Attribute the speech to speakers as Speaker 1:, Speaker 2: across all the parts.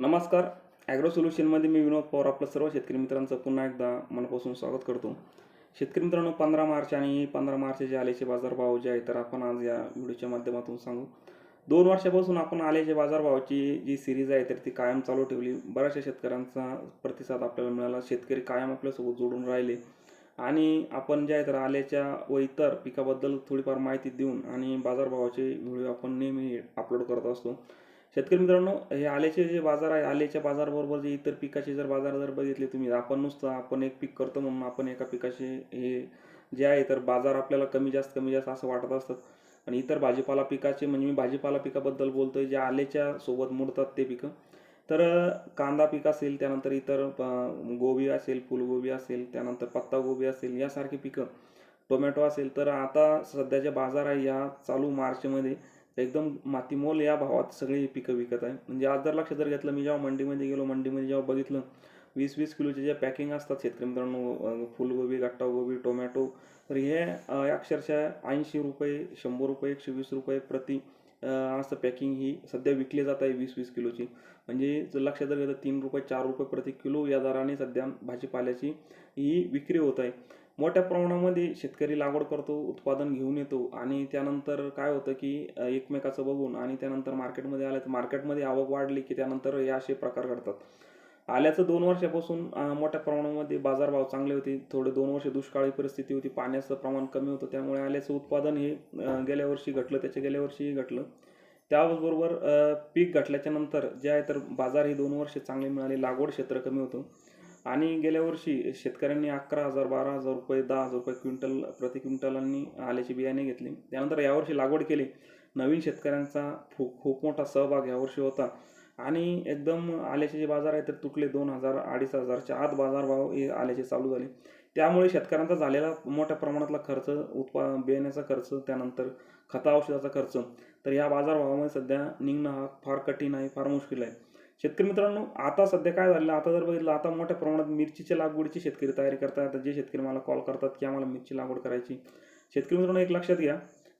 Speaker 1: नमस्कार. ॲग्रो सोल्युशनमध्ये मी विनोद पवार आपलं सर्व शेतकरी मित्रांचं पुन्हा एकदा मनापासून स्वागत करतो. शेतकरी मित्रांनो पंधरा मार्च आणि पंधरा मार्च जे आल्याचे बाजारभाव जे आहे तर आपण आज या व्हिडिओच्या माध्यमातून सांगू. दोन वर्षापासून आपण आल्याचे बाजारभावाची जी सिरीज आहे तर ती कायम चालू ठेवली. बऱ्याचशा शेतकऱ्यांचा प्रतिसाद आपल्याला मिळाला. शेतकरी कायम आपल्यासोबत जोडून राहिले. आणि आपण जे आहे तर आल्याच्या व इतर पिकाबद्दल थोडीफार माहिती देऊन आणि बाजारभावाचे व्हिडिओ आपण नेहमी अपलोड करत असतो. शेतकरी मित्रांनो हे आल्याचे जे बाजार आहे आल्याच्या बाजारबरोबर जे इतर पिकाचे जर बाजार जर बघितले तुम्ही आपण नुसतं आपण एक पीक करतो म्हणून आपण एका पिकाचे हे जे आहे तर बाजार आपल्याला कमी जास्त कमी जास्त असं वाटत असतात. आणि इतर भाजीपाला पिकाचे म्हणजे मी भाजीपाला पिकाबद्दल बोलतोय जे आल्याच्या सोबत मोडतात ते पिकं. तर कांदा पीक असेल त्यानंतर इतर गोबी असेल फुलगोबी असेल त्यानंतर पत्तागोबी असेल यासारखी पिकं. टोमॅटो असेल तर आता सध्याचे बाजार आहे या चालू मार्चमध्ये. एकदम मातीमोल या भावात सगळी पिकं विकत आहे. म्हणजे आज जर लक्ष जर घेतलं मी जेव्हा मंडीमध्ये गेलो मंडीमध्ये जेव्हा बघितलं वीस वीस किलोचे जे पॅकिंग असतात शेतकरी मित्रांनो फुलगोबी गट्टागोबी टोमॅटो तर हे अक्षरशः ऐंशी रुपये शंभर रुपये एकशे वीस रुपये प्रति असं पॅकिंग ही सध्या विकली जात आहे वीस वीस किलोची. म्हणजे जर लक्षात जर घेतलं तीन रुपये चार रुपये प्रति किलो या दराने सध्या भाजीपाल्याची ही विक्री होत आहे. मोठ्या प्रमाणामध्ये शेतकरी लागवड करतो उत्पादन घेऊन येतो आणि त्यानंतर काय होतं की एकमेकाचं बघून आणि त्यानंतर मार्केटमध्ये आलं तर मार्केटमध्ये आवक वाढली की त्यानंतर हे असे प्रकार घडतात. आल्याचं दोन वर्षापासून मोठ्या प्रमाणामध्ये बाजारभाव चांगले होते. थोडे दोन वर्ष दुष्काळी परिस्थिती होती. पाण्याचं प्रमाण कमी होतं. त्यामुळे आल्याचं उत्पादन हे गेल्या वर्षी घटलं. त्याच्या गेल्या वर्षीही घटलं. त्याचबरोबर पीक घटल्याच्या नंतर जे आहे तर बाजार हे दोन वर्ष चांगले मिळाले. लागवड क्षेत्र कमी होतं. आणि गेल्या वर्षी शेतकऱ्यांनी अकरा हजार बारा हजार रुपये दहा हजार रुपये क्विंटल प्रति क्विंटलांनी आल्याचे बियाणे घेतली. त्यानंतर यावर्षी लागवड केली. नवीन शेतकऱ्यांचा खूप खूप मोठा सहभाग यावर्षी होता. आणि एकदम आल्याचे जे बाजार आहे तर तुटले दोन हजार अडीच हजारच्या आत बाजारभाव हे आल्याचे चालू झाले. त्यामुळे शेतकऱ्यांचा झालेला मोठ्या प्रमाणातला खर्च उत्पा बियाण्याचा खर्च त्यानंतर खता औषधाचा खर्च तर या बाजारभावामध्ये सध्या निघणं हा फार कठीण आहे फार मुश्किल आहे. शेतकरी मित्रांनो आता सध्या काय झालेलं आता जर बघितलं आता मोठ्या प्रमाणात मिरचीच्या लागवडीची शेतकरी तयारी करतात जे शेतकरी मला कॉल करतात की आम्हाला मिरची लागवड करायची. शेतकरी मित्रांनो एक लक्षात घ्या.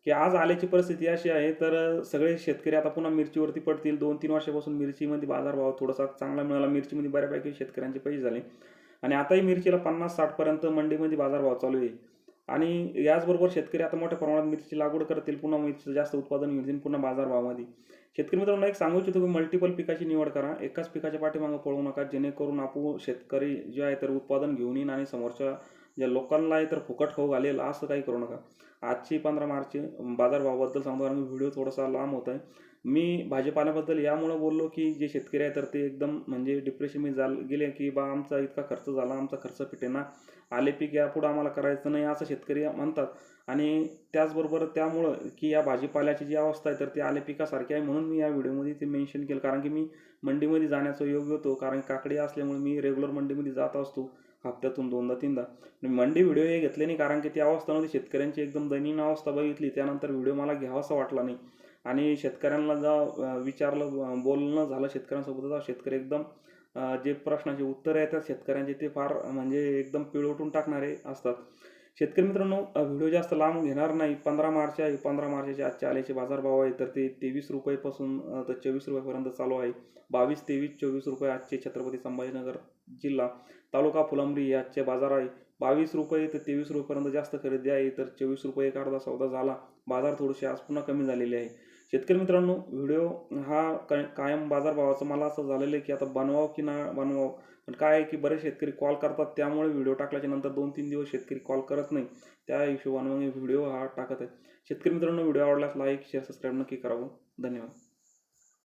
Speaker 1: की आज आल्याची परिस्थिती अशी आहे तर सगळे शेतकरी आता पुन्हा मिरचीवरती पडतील. दोन तीन वर्षापासून मिरचीमध्ये बाजारभाव थोडासा चांगला मिळाला. मिरचीमध्ये बऱ्यापैकी शेतकऱ्यांचे पैसे झाले. आणि आताही मिरचीला पन्नास साठपर्यंत मंडीमध्ये बाजारभाव चालू आहे. आणि याचबरोबर शेतकरी आता मोठ्या प्रमाणात मिरची लागवड करतील. पुन्हा मिरचीचं जास्त उत्पादन घेतील पुन्हा बाजारभावामध्ये. शेतकरी मित्रांनो एक सांगू इच्छितो की मल्टिपल पिकाची निवड करा. एकाच पिकाच्या पाठीमागं पळू नका. जेणेकरून आपण शेतकरी जे आहे तर उत्पादन घेऊन येईन आणि समोरच्या ज्या लोकांना आहे तर फुकट खाऊ घालेल असं काही करू नका. आजची पंधरा मार्चची बाजारभावाबद्दल सांगतो कारण व्हिडिओ थोडासा लांब होत आहे. मी भाजीपाल्याबद्दल यामुळं बोललो की जे शेतकरी आहे तर ते एकदम म्हणजे डिप्रेशनमध्ये जाल गेले की बा आमचा इतका खर्च झाला आमचा खर्च फिटेना आले पीक यापुढं आम्हाला करायचं नाही असं शेतकरी म्हणतात. आणि त्याचबरोबर त्यामुळं की या भाजीपाल्याची जी अवस्था आहे तर ती आले पिकासारखी आहे म्हणून मी या व्हिडिओमध्ये ते मेन्शन केलं. कारण की मी मंडीमध्ये जाण्याचा योग्य होतो. कारण काकडी असल्यामुळे मी रेग्युलर मंडीमध्ये जात असतो. हप्त्यातून दोनदा तीनदा. मंडे मंडी व्हिडिओ हे घेतले नाही कारण की त्या अवस्थेमध्ये शेतकऱ्यांची एकदम दयनीय अवस्था बघितली. त्यानंतर व्हिडिओ मला घ्यावासा वाटला नाही. आणि शेतकऱ्यांना जा विचारलं बोलणं झालं शेतकऱ्यांसोबत शेतकरी एकदम जे प्रश्नाचे उत्तरं येतात शेतकऱ्यांचे ते फार म्हणजे एकदम पिळवटून टाकणारे असतात. शेतकरी मित्रांनो व्हिडिओ जास्त लांब घेणार नाही. पंधरा मार्च आहे. पंधरा मार्चचे आजच्या आल्याचे बाजारभाव आहे. तर ते तेवीस रुपयेपासून तर चोवीस रुपयापर्यंत चालू आहे. बावीस तेवीस चोवीस रुपये आजचे छत्रपती संभाजीनगर जिल्हा तालुका फुलंब्री याचे बाजार आहे. बावीस रुपये ते तेवीस रुपयेपर्यंत जास्त खरेदी आहे तर चोवीस रुपये एक अर्धा सौदा झाला. बाजार थोडेसे आज पुन्हा कमी झालेले आहे. शेतकरी मित्रांनो व्हिडिओ हा काय कायम बाजारभावाचं मला असं झालेलं आहे की आता बनवावं की ना बनवावं? पण काय आहे की बरेच शेतकरी कॉल करतात त्यामुळे व्हिडिओ टाकल्याच्या नंतर दोन तीन दिवस शेतकरी कॉल करत नाही. त्या हिशोबाने मग व्हिडिओ हा टाकत आहे. शेतकरी मित्रांनो व्हिडिओ आवडल्यास लाईक शेअर सबस्क्राईब नक्की करावं. धन्यवाद.